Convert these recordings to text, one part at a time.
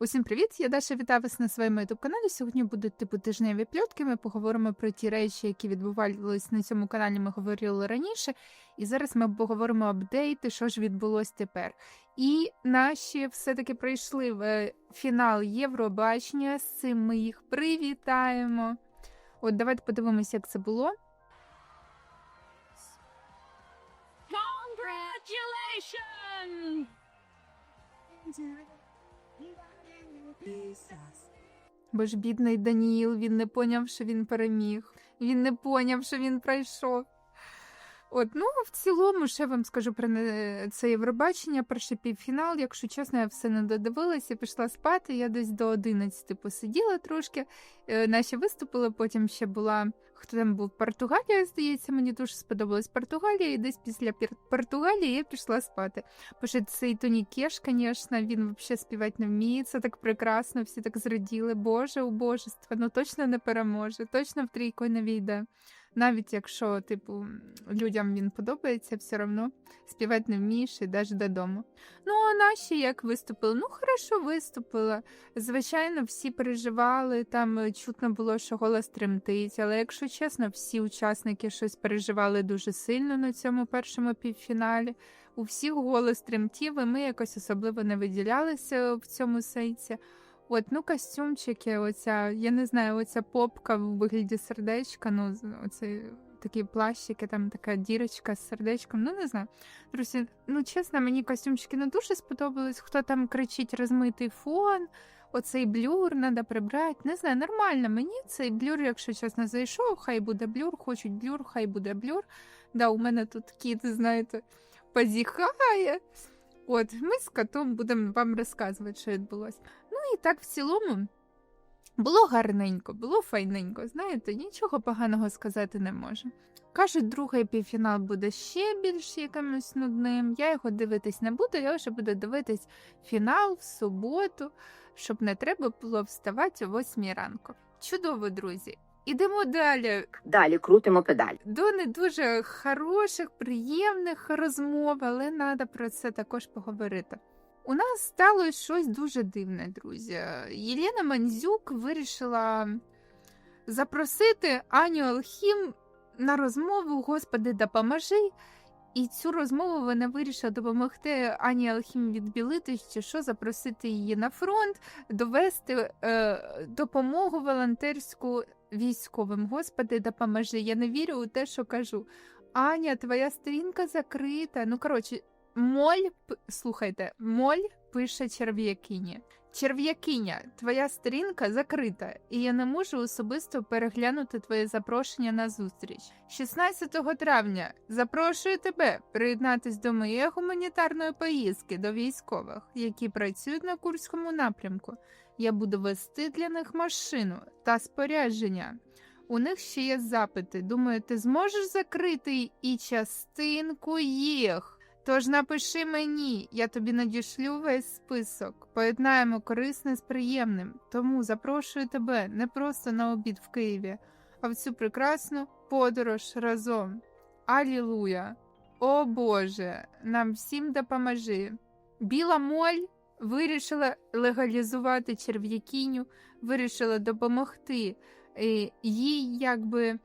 Усім привіт! Я Даша вітаю вас на своєму youtube каналі. Сьогодні будуть типу тижневі пльотки. Ми поговоримо про ті речі, які відбувалися на цьому каналі. Ми говорили раніше. І зараз ми поговоримо апдейти, що ж відбулось тепер. І наші все-таки прийшли в е, фінал Євробачення. З цим ми їх привітаємо. От давайте подивимося, як це було. Congratulations! Бо ж бідний Даніїл, він не поняв, що він переміг. Він не поняв, що він пройшов. От, ну, в цілому, ще вам скажу про не- це Євробачення, перший півфінал. Якщо чесно, я все не додивилася, пішла спати. Я десь до 11 посиділа трошки. Е, Наші виступили, потім ще була. Хто там був? Португалія, здається, мені дуже сподобалась Португалія, і десь після Португалії я пішла спати. Бо що цей Тоні Кеш, звісно, він взагалі співати не вміє. Це так прекрасно, всі так зраділи. Боже, убожество, ну точно не переможе, точно в трійку не війде. Навіть якщо, типу, людям він подобається, все одно співати не вмієш, ідеш додому. Ну, а наші як виступили? Ну, хорошо виступила. Звичайно, всі переживали, там е, чутно було, що голос тремтить, але якщо чесно, всі учасники щось переживали дуже сильно на цьому першому півфіналі. У всіх голос тремтів, і ми якось особливо не виділялися в цьому сенсі. От, ну, костюмчики, оця, я не знаю, оця попка в вигляді сердечка, ну, оцей такі плащики, там така дірочка з сердечком, ну не знаю. Друзі, ну чесно, мені костюмчики не дуже сподобались. Хто там кричить розмитий фон, оцей блюр треба прибрати. Не знаю, нормально. Мені цей блюр, якщо чесно, зайшов, хай буде блюр, хочуть блюр, хай буде блюр. Да, у мене тут кіт, знаєте, позіхає. От, ми з котом будемо вам розказувати, що відбулося. І так в цілому. Було гарненько, було файненько, знаєте, нічого поганого сказати не можу. Кажуть, другий півфінал буде ще більш якимось нудним. Я його дивитись не буду, я вже буду дивитись фінал в суботу, щоб не треба було вставати о 8 ранку. Чудово, друзі. Ідемо далі Далі крутимо педаль. до не дуже хороших, приємних розмов, але треба про це також поговорити. У нас сталося щось дуже дивне, друзі. Єлена Мандзюк вирішила запросити Аню Алхім на розмову Господи, допоможи. І цю розмову вона вирішила допомогти Ані Алхім відбілитись, чи що запросити її на фронт, довести е, допомогу волонтерську військовим. Господи, допоможи. Я не вірю у те, що кажу. Аня, твоя сторінка закрита. Ну, коротше, моль, слухайте, моль пише черв'якині. Черв'якиня, твоя сторінка закрита, і я не можу особисто переглянути твоє запрошення на зустріч. 16 травня запрошую тебе приєднатись до моєї гуманітарної поїздки до військових, які працюють на Курському напрямку. Я буду вести для них машину та спорядження. У них ще є запити. Думаю, ти зможеш закрити і частинку їх. Тож напиши мені, я тобі надішлю весь список. Поєднаємо корисне з приємним. Тому запрошую тебе не просто на обід в Києві, а в цю прекрасну подорож разом. Алілуя! О Боже, нам всім допоможи. Біла моль вирішила легалізувати черв'якіню, вирішила допомогти е, їй якби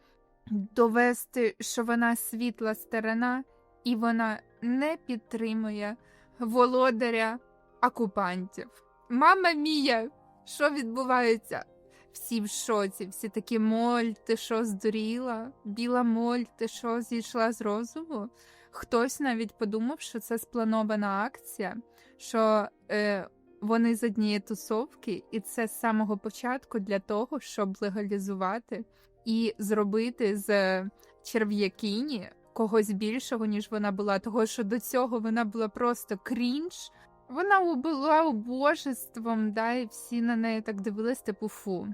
довести, що вона світла сторона, і вона не підтримує володаря окупантів. Мама мія, що відбувається? Всі в шоці, всі такі моль, ти що здуріла? Біла моль, ти що зійшла з розуму? Хтось навіть подумав, що це спланована акція, що е, вони з однієї тусовки, і це з самого початку для того, щоб легалізувати і зробити з черв'якині когось більшого, ніж вона була, того що до цього вона була просто крінж. Вона була убожеством, да, і всі на неї так дивились, типу фу.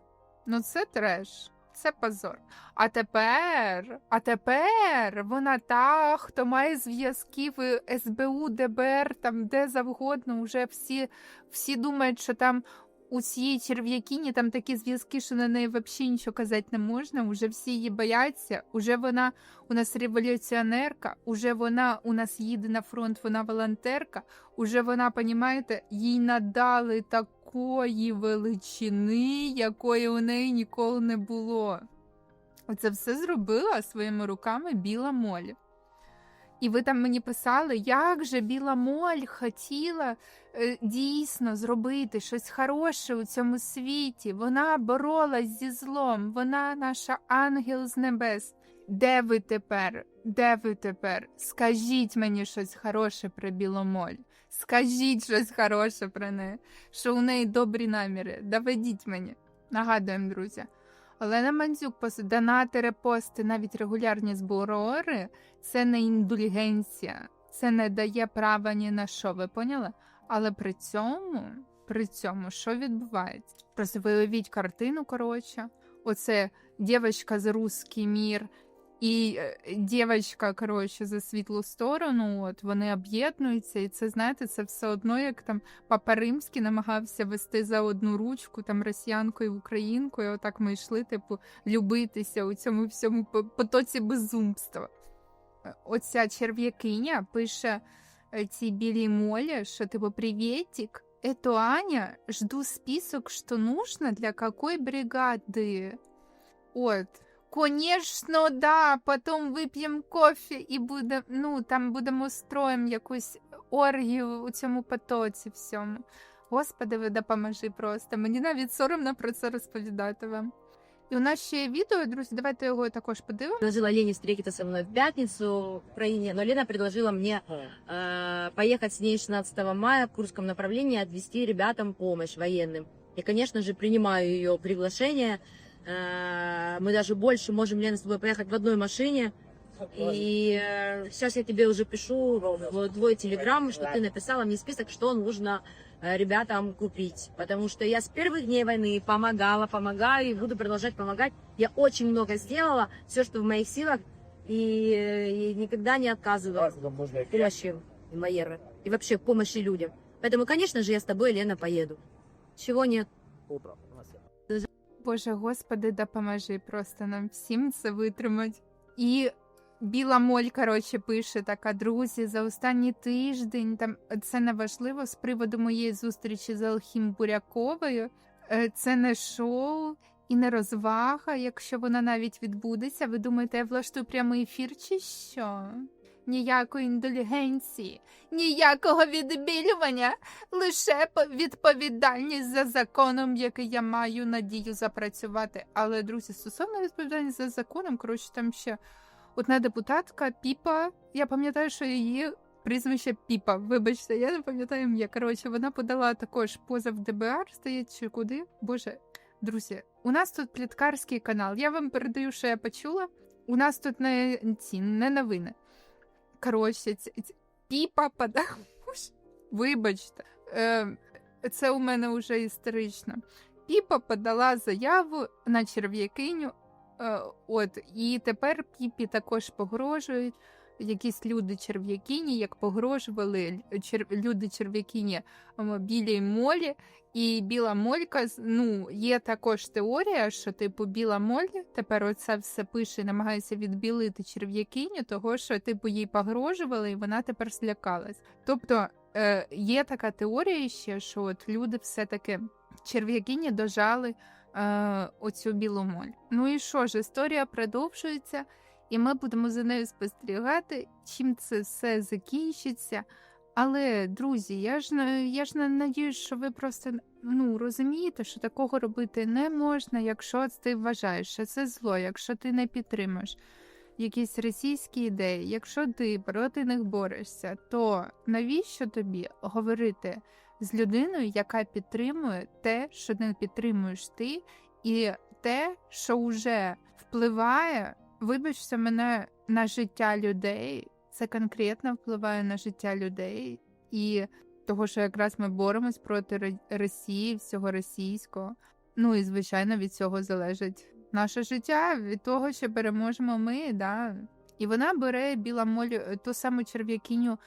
Ну це треш, це позор. А тепер, а тепер вона та, хто має зв'язки в СБУ, ДБР, там де завгодно, уже всі, всі думають, що там у цієї черв'якині там такі зв'язки, що на неї взагалі нічого казати не можна. Уже всі її бояться. Уже вона у нас революціонерка, уже вона у нас їде на фронт, вона волонтерка. Уже вона, понімаєте, їй надали такої величини, якої у неї ніколи не було. Оце все зробила своїми руками біла моль. І ви там мені писали, як же біла моль хотіла е, дійсно зробити щось хороше у цьому світі. Вона боролась зі злом, вона наша ангел з небес. Де ви тепер? Де ви тепер? Скажіть мені щось хороше про біломоль. Скажіть щось хороше про неї, що у неї добрі наміри. Доведіть мені. Нагадуємо, друзі. Олена Мандзюк, поздонати репости, навіть регулярні зборори це не індульгенція, це не дає права ні на що, ви поняли? Але при цьому, при цьому, що відбувається? Просто виявіть картину, коротше. Оце дівчинка з русський мір і е, дівчинка, коротше, за світлу сторону. От вони об'єднуються, і це знаєте, це все одно, як там Папа Римський намагався вести за одну ручку там росіянку і українку. Отак ми йшли, типу, любитися у цьому всьому потоці безумства. Е, Оця черв'якиня пише е, цій білій молі, що типу «Приветик, это Аня, жду список, что нужно для какой бригады. От. Конечно, да, потом вип'ємо кофе і буде, ну, там будемо строїм якусь оргію у цьому потоці всьому. Господи, ви допоможи просто. Мені навіть соромно про це розповідати вам. І у нас ще є відео, друзі, давайте його також подивимося. предложила Лене встретиться со мной в пятницу в Украине, но Лена предложила мне э, поехать с ней 16 мая в Курском направлении, отвезти ребятам помощь военным. Я, конечно же, принимаю ее приглашение. Э, мы даже больше можем, Лена, с тобой поехать в одной машине. И э, сейчас я тебе уже пишу в твой телеграм, что ты написала мне список, что нужно э, ребятам купить. Потому что я с первых дней войны помогала, помогаю и буду продолжать помогать. Я очень много сделала, все, что в моих силах, и, э, и никогда не отказывала в помощи и вообще в помощи людям. Поэтому, конечно же, я с тобой, Лена, поеду. Чего нет? Боже Господи, допоможи просто нам всім це витримати. І Біла Моль, коротше, пише така, друзі, за останній тиждень там це не важливо з приводу моєї зустрічі з Алхім Буряковою. Е, Це не шоу і не розвага, якщо вона навіть відбудеться. Ви думаєте, я влаштую прямий ефір чи що? Ніякої індульгенції, ніякого відбілювання, лише по- відповідальність за законом, який я маю надію запрацювати. Але, друзі, стосовно відповідальності за законом, коротше, там ще одна депутатка Піпа. Я пам'ятаю, що її прізвище Піпа. Вибачте, я не пам'ятаю ім'я. Коротше, вона подала також позов ДБР, здається, чи куди. Боже, друзі, у нас тут пліткарський канал. Я вам передаю, що я почула. У нас тут не ці не новини. Коротше, ць, ць, Піпа. Боже, Вибачте, е, це у мене вже історично. Піпа подала заяву на черв'якиню. Е, от, і тепер Піпі також погрожують. Якісь люди черв'якині, як погрожували чер... люди черв'якині м, білій молі, і біла молька ну, є також теорія, що типу біла моль тепер оце все пише і намагається відбілити черв'якиню, того що типу їй погрожували, і вона тепер злякалась. Тобто е, є така теорія ще, що от люди все-таки черв'якині дожали е, оцю білу моль. Ну і що ж, історія продовжується, і ми будемо за нею спостерігати, чим це все закінчиться. Але, друзі, я ж я ж на- надіюсь, що ви просто ну, розумієте, що такого робити не можна, якщо ти вважаєш, що це зло, якщо ти не підтримуєш якісь російські ідеї, якщо ти проти них борешся, то навіщо тобі говорити з людиною, яка підтримує те, що не підтримуєш ти, і те, що вже впливає, вибачте мене, на життя людей, це конкретно впливає на життя людей, і того, що якраз ми боремось проти Ро- Росії, всього російського. Ну і звичайно від цього залежить наше життя, від того, що переможемо ми, да. І вона бере біла моль е, ту саму черв'якиню,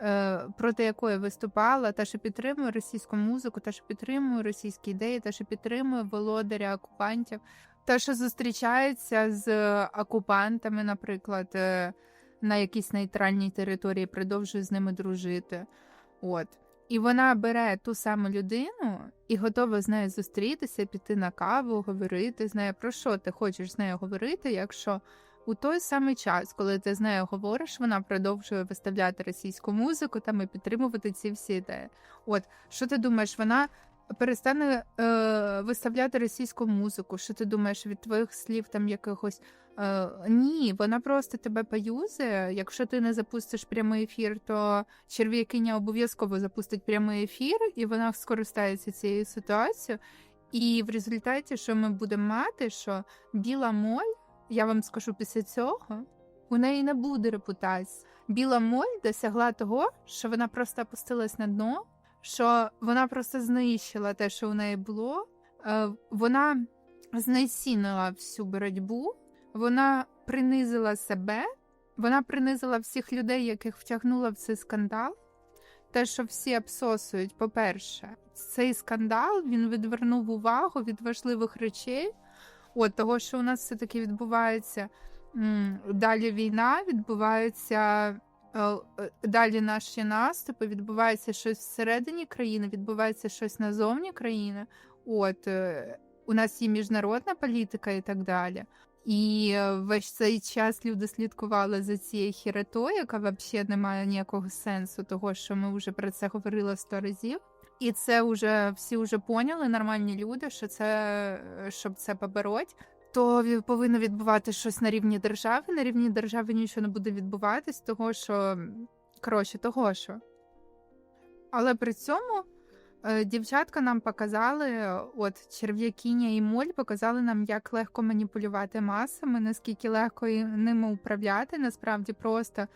е, проти якої виступала, та що підтримує російську музику, та що підтримує російські ідеї, та що підтримує володаря окупантів, та що зустрічається з окупантами, наприклад, е, на якійсь нейтральній території, продовжує з ними дружити. От. І вона бере ту саму людину і готова з нею зустрітися, піти на каву, говорити з нею. Про що ти хочеш з нею говорити, якщо у той самий час, коли ти з нею говориш, вона продовжує виставляти російську музику там і підтримувати ці всі ідеї. От що ти думаєш, вона перестане е, виставляти російську музику? Що ти думаєш від твоїх слів там якихось? Е, ні, вона просто тебе поюзає. Якщо ти не запустиш прямий ефір, то черв'якиня обов'язково запустить прямий ефір, і вона скористається цією ситуацією. І в результаті, що ми будемо мати, що біла моль, я вам скажу після цього, у неї не буде репутації. Біла моль досягла того, що вона просто опустилась на дно, що вона просто знищила те, що у неї було. Е, Вона знецінила всю боротьбу, вона принизила себе, вона принизила всіх людей, яких втягнула в цей скандал. Те, що всі абсосують, по-перше, цей скандал він відвернув увагу від важливих речей. От того, що у нас все таки відбувається далі війна, відбувається далі наші наступи, відбувається щось всередині країни, відбувається щось назовні країни. От е, у нас є міжнародна політика і так далі. І е, весь цей час люди слідкували за цією хіретою, яка взагалі не має ніякого сенсу, того що ми вже про це говорили сто разів. І це вже всі вже поняли, нормальні люди, що це е, щоб це побороть, то повинно відбувати щось на рівні держави. На рівні держави нічого не буде відбуватись, того що коротше, того що. Але при цьому е, дівчатка нам показали, е, от черв'якиня і моль показали нам, як легко маніпулювати масами, наскільки легко ними управляти. Насправді просто.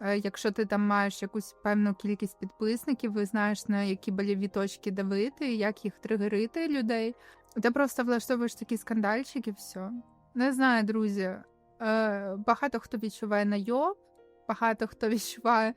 Е, Якщо ти там маєш якусь певну кількість підписників, ви знаєш на які боліві точки давити, як їх тригерити людей. Ти просто влаштовуєш такі скандальчики, і все. Не знаю, друзі. Е, Багато хто відчуває найоб, багато хто відчуває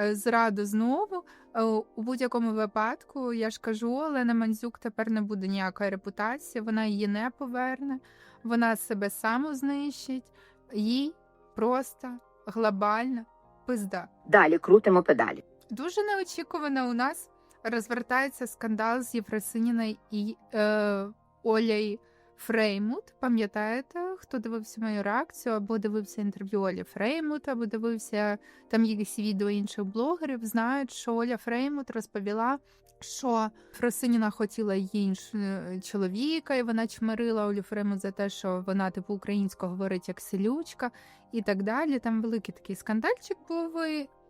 е, зраду знову. Е, У будь-якому випадку, я ж кажу, Олена Мандзюк тепер не буде ніякої репутації, вона її не поверне, вона себе самознищить, їй просто глобально пизда. Далі крутимо педалі. Дуже неочікувано у нас розвертається скандал з Єфросиніною і е, Олею Фреймут. Пам'ятаєте, хто дивився мою реакцію, або дивився інтерв'ю Олі Фреймут, або дивився там якісь відео інших блогерів, знають, що Оля Фреймут розповіла, що Фросиніна хотіла іншого чоловіка, і вона чмирила Олю Фреймут за те, що вона типу українською говорить як селючка і так далі. Там великий такий скандальчик був.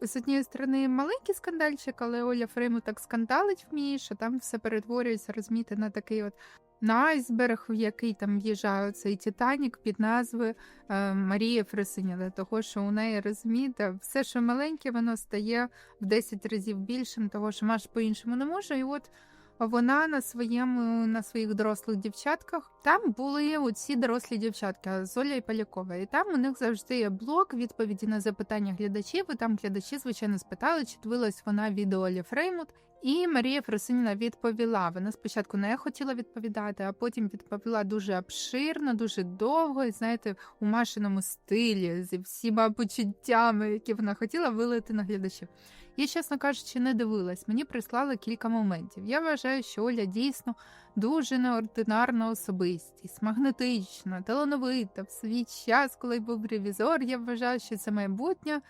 З однієї сторони маленький скандальчик, але Оля Фрейму так скандалить вміє, що там все перетворюється, розумієте, на такий от на айсберг, в який там в'їжджає цей Титанік під назвою е, Марія для Того, що у неї розумієте, все, що маленьке, воно стає в 10 разів більшим, того що Маш по-іншому не може. І от вона на своєму на своїх дорослих дівчатках там були оці дорослі дівчатка Золя і Полякова. І там у них завжди є блок відповіді на запитання глядачів. І там глядачі, звичайно, спитали, чи дивилась вона відео Олі Фреймут. І Марія Фросиніна відповіла. Вона спочатку не хотіла відповідати, а потім відповіла дуже обширно, дуже довго, і знаєте, у машиному стилі, зі всіма почуттями, які вона хотіла вилити на глядачів. Я, чесно кажучи, не дивилась. Мені прислали кілька моментів. Я вважаю, що Оля дійсно дуже неординарна особистість, магнетична, талановита. В свій час, коли був ревізор, я вважаю, що це майбутня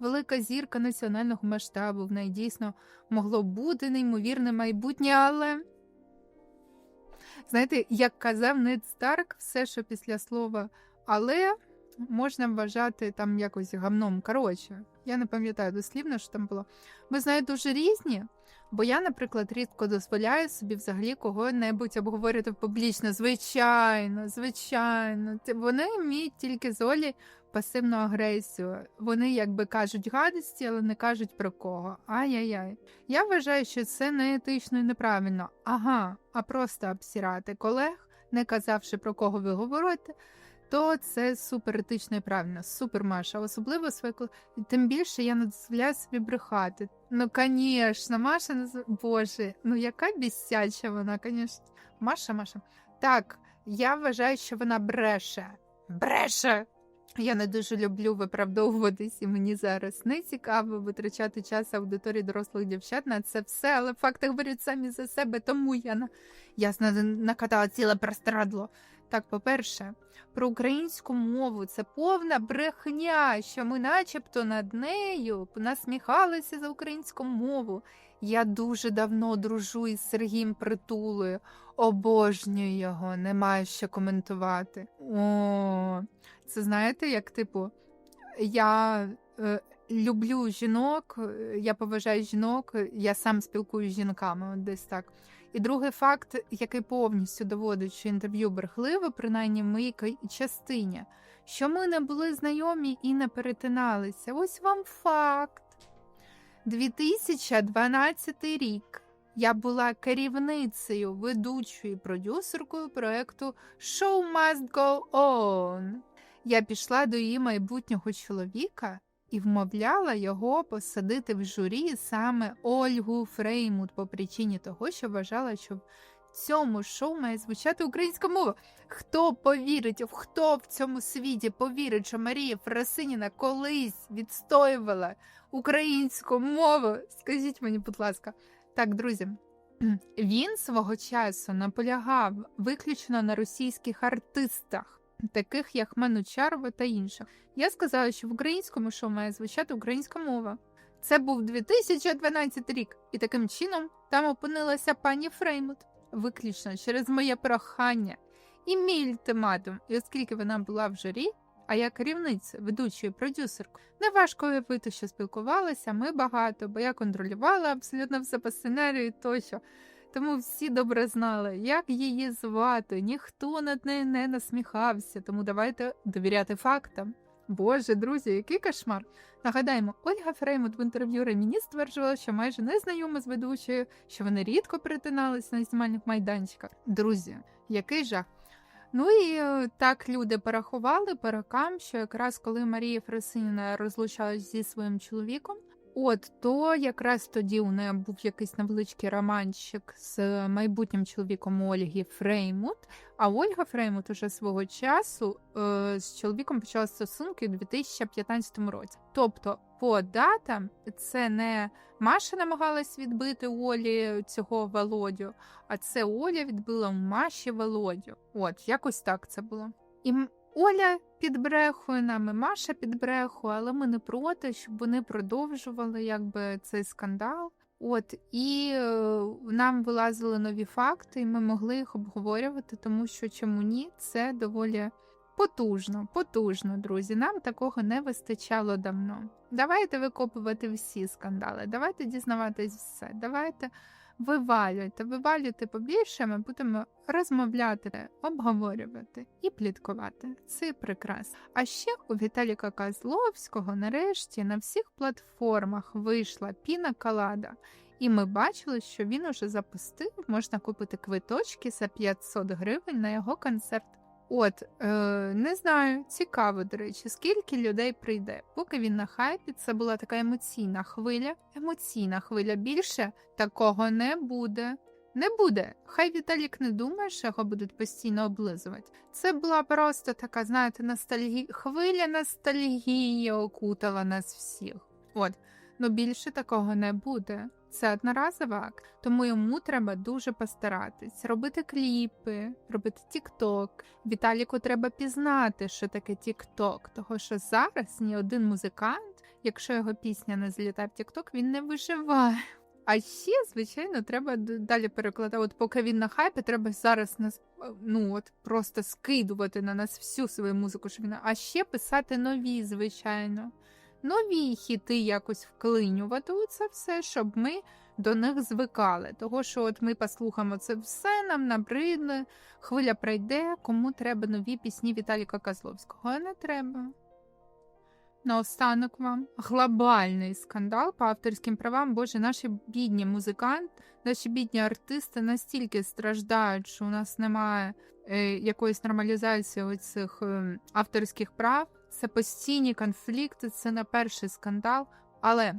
велика зірка національного масштабу. В неї дійсно могло бути неймовірне майбутнє, але. Знаєте, як казав Нед Старк, все, що після слова але можна вважати там якось гамном. Коротше, я не пам'ятаю дослівно, що там було. Ми знаєте, дуже різні, бо я, наприклад, рідко дозволяю собі взагалі кого-небудь обговорювати публічно. Звичайно, звичайно. Вони вміють тільки з Олі пасивну агресію. Вони якби кажуть гадості, але не кажуть про кого. Ай-яй-яй. Я вважаю, що це не етично і неправильно. Ага, а просто обсірати колег, не казавши про кого ви говорите. То це супер етично і правильно, супер Маша. Особливо своє Тим більше я не дозволяю собі брехати. Ну, звісно, Маша. Боже, ну яка бісяча вона, звісно. Маша, Маша. Так, я вважаю, що вона бреше. Бреше! Я не дуже люблю виправдовуватись, і мені зараз не цікаво витрачати час аудиторії дорослих дівчат на це все, але факти говорять самі за себе, тому я на ясно накатала ціле простирадло. Так, по-перше, про українську мову це повна брехня, що ми, начебто, над нею насміхалися за українську мову. Я дуже давно дружу із Сергієм Притулою, обожнюю його, немає що коментувати. О, це знаєте, як типу, я е, люблю жінок, е, я поважаю жінок, я сам спілкуюся з жінками, от десь так. І другий факт, який повністю доводить, що інтерв'ю брехливе, принаймні в моїй частині, що ми не були знайомі і не перетиналися. Ось вам факт. 2012 рік. Я була керівницею, ведучою продюсеркою проекту Show Must Go On. Я пішла до її майбутнього чоловіка і вмовляла його посадити в журі саме Ольгу Фреймут по причині того, що вважала, що в цьому шоу має звучати українська мова. Хто повірить, хто в цьому світі повірить, що Марія Фрасиніна колись відстоювала українську мову? Скажіть мені, будь ласка. Так, друзі, він свого часу наполягав виключно на російських артистах, таких як Манучарова та інших. Я сказала, що в українському шоу має звучати українська мова. Це був 2012 рік, і таким чином там опинилася пані Фреймут, виключно через моє прохання і мій ультиматум. І оскільки вона була в журі, а я керівниця, ведучою продюсеркою, неважко уявити, що спілкувалися ми багато, бо я контролювала абсолютно все по сценарію тощо. Тому всі добре знали, як її звати, ніхто над нею не насміхався. Тому давайте довіряти фактам. Боже, друзі, який кошмар! Нагадаємо, Ольга Фреймут в інтерв'ю Реміні стверджувала, що майже не знайома з ведучою, що вони рідко перетиналися на знімальних майданчиках. Друзі, який жах! Ну і е, так люди порахували по рокам, що якраз коли Марія Фросиніна розлучалась зі своїм чоловіком, от то якраз тоді у неї був якийсь невеличкий романчик з майбутнім чоловіком Ольги Фреймут. А Ольга Фреймут уже свого часу е, з чоловіком почала стосунки у 2015 році. Тобто, по датам, це не Маша намагалась відбити Олі цього Володю, а це Оля відбила у Маші Володю. От, якось так це було. І Оля підбрехує нами, Маша підбрехує, але ми не проти, щоб вони продовжували якби цей скандал. От і е, нам вилазили нові факти, і ми могли їх обговорювати, тому що чому ні, це доволі потужно, потужно, друзі. Нам такого не вистачало давно. Давайте викопувати всі скандали, давайте дізнаватись все, давайте вивалюйте, вивалюйте побільше, ми будемо розмовляти, обговорювати і пліткувати. Це прекрасно. А ще у Віталіка Козловського нарешті на всіх платформах вийшла піна калада. І ми бачили, що він уже запустив, можна купити квиточки за 500 гривень на його концерт. От, е, не знаю, цікаво, до речі, скільки людей прийде. Поки він на хайпі, це була така емоційна хвиля. Емоційна хвиля більше такого не буде. Не буде. Хай Віталік не думає, що його будуть постійно облизувати. Це була просто така, знаєте, ностальгі... хвиля ностальгії окутала нас всіх. От, ну більше такого не буде. Це одноразова тому йому треба дуже постаратись, робити кліпи, робити тік-ток. Віталіку треба пізнати, що таке тік-ток, того що зараз ні один музикант, якщо його пісня не злітає в тік-ток, він не виживає. А ще, звичайно, треба далі перекладати. От поки він на хайпі, треба зараз нас ну от просто скидувати на нас всю свою музику, щоб він. А ще писати нові, звичайно. Нові хіти якось вклинювати у це все, щоб ми до них звикали. Того, що от ми послухаємо це все, нам набридне, хвиля пройде, кому треба нові пісні Віталіка Козловського, а не треба. Наостанок вам глобальний скандал по авторським правам. Боже, наші бідні музиканти, наші бідні артисти настільки страждають, що у нас немає е, якоїсь нормалізації оцих е, авторських прав. Це постійні конфлікти, це не перший скандал. Але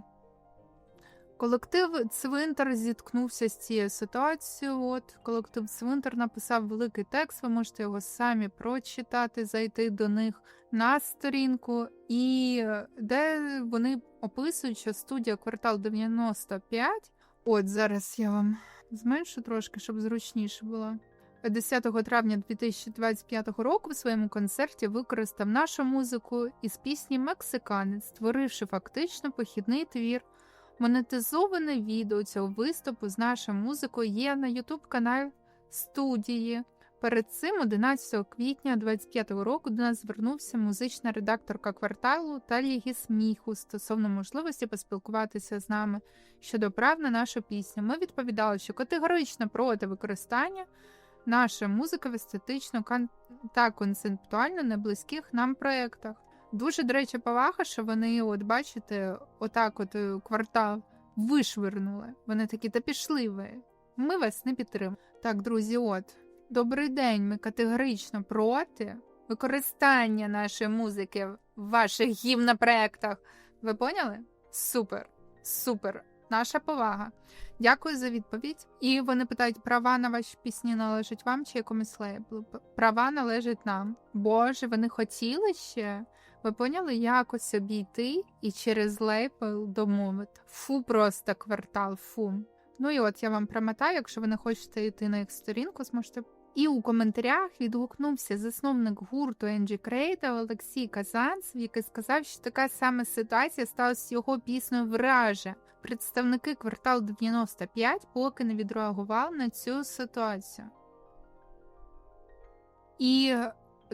Колектив Цвинтар зіткнувся з цією ситуацією. От колектив Цвинтар написав великий текст. Ви можете його самі прочитати, зайти до них на сторінку, і де вони описують, що студія квартал 95. От зараз я вам зменшу трошки, щоб зручніше було. 10 травня 2025 року в своєму концерті використав нашу музику із пісні Мексиканець, створивши фактично похідний твір. Монетизоване відео цього виступу з нашою музикою є на youtube каналі студії. Перед цим, 11 квітня 2025 року, до нас звернувся музична редакторка кварталу та Ліги сміху стосовно можливості поспілкуватися з нами щодо прав на нашу пісню. Ми відповідали, що категорично проти використання нашої музики в естетично та концептуально неблизьких нам проєктах. Дуже, до речі, повага, що вони, от бачите, отак, от е, квартал вишвирнули. Вони такі, та пішли ви. Ми вас не підтримуємо. Так, друзі, от добрий день. Ми категорично проти використання нашої музики в ваших гімнопроектах. Ви поняли? Супер, супер. Наша повага. Дякую за відповідь. І вони питають: права на ваші пісні належать вам чи якомусь лейблу? Права належать нам. Боже, вони хотіли ще. Ви поняли, якось обійти і через лейбл домовити. Фу, просто квартал, фу. Ну і от я вам промотаю, якщо ви не хочете йти на їх сторінку, зможете. І у коментарях відгукнувся засновник гурту NG Creative Олексій Казанцев, який сказав, що така сама ситуація сталася його піснею Враже. Представники кварталу 95 поки не відреагували на цю ситуацію. І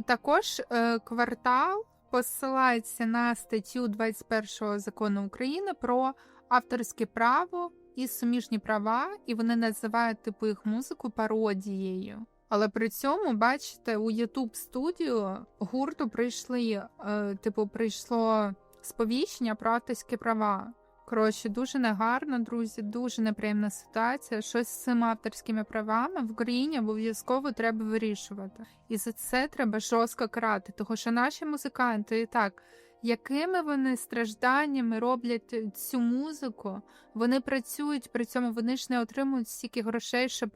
також е, квартал посилається на статтю 21 закону України про авторське право і суміжні права, і вони називають типу їх музику пародією. Але при цьому, бачите, у YouTube студію гурту прийшли, е, типу, прийшло сповіщення про авторські права. Коротше, дуже негарно, друзі, дуже неприємна ситуація. Щось з цими авторськими правами в Україні обов'язково треба вирішувати. І за це треба жорстко карати, тому що наші музиканти і так, якими вони стражданнями роблять цю музику, вони працюють, при цьому вони ж не отримують стільки грошей, щоб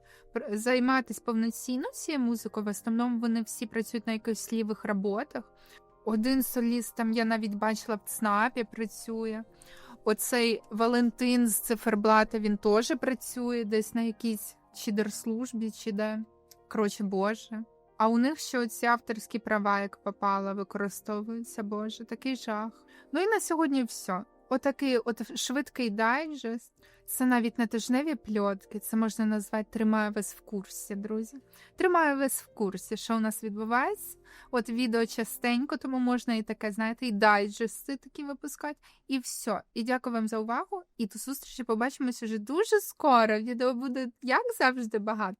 займатися повноцінно цією музикою. В основному вони всі працюють на якихось лівих роботах. Один соліст там я навіть бачила в ЦНАПі працює. Оцей Валентин з циферблата він теж працює десь на якійсь чи держслужбі, чи де. Коротше, Боже. А у них ще оці авторські права, як попало, використовуються, Боже, такий жах. Ну і на сьогодні все. Отакий от швидкий дайджест. Це навіть не тижневі пльотки, це можна назвати тримаю вас в курсі, друзі. Тримаю вас в курсі, що у нас відбувається. От відео частенько, тому можна і таке, знаєте, і дайджести такі випускати. І все. І дякую вам за увагу. І до зустрічі побачимось уже дуже скоро. Відео буде, як завжди, багато.